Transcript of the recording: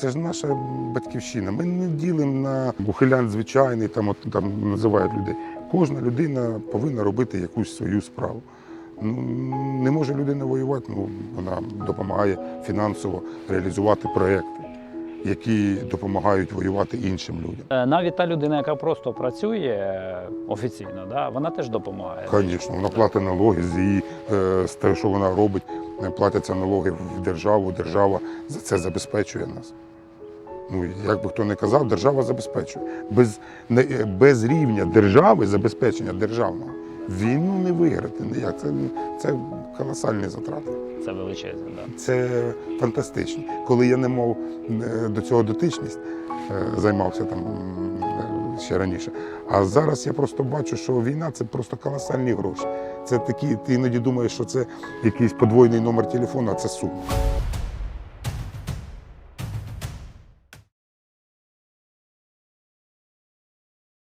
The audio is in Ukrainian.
Це ж наша батьківщина. Ми не ділимо на ухилян звичайний, там, от, там називають людей. Кожна людина повинна робити якусь свою справу. Ну, не може людина воювати, ну, вона допомагає фінансово реалізувати проекти, які допомагають воювати іншим людям. Е, Навіть та людина, яка просто працює е, офіційно, да, вона теж допомагає. Звісно, вона платить налоги з її е, з те, що вона робить, платяться налоги в державу, держава за це забезпечує нас. Ну, як би хто не казав, держава забезпечує. Без, не, е, без рівня держави, забезпечення державного, війну не виграти. Ніяк. Це, це колосальні затрати. Це величезне. Да. Це фантастично. Коли я не мав е, до цього дотичність, е, займався там ще раніше. А зараз я просто бачу, що війна це просто колосальні гроші. Це такі, ти іноді думаєш, що це якийсь подвойний номер телефону, а це сума.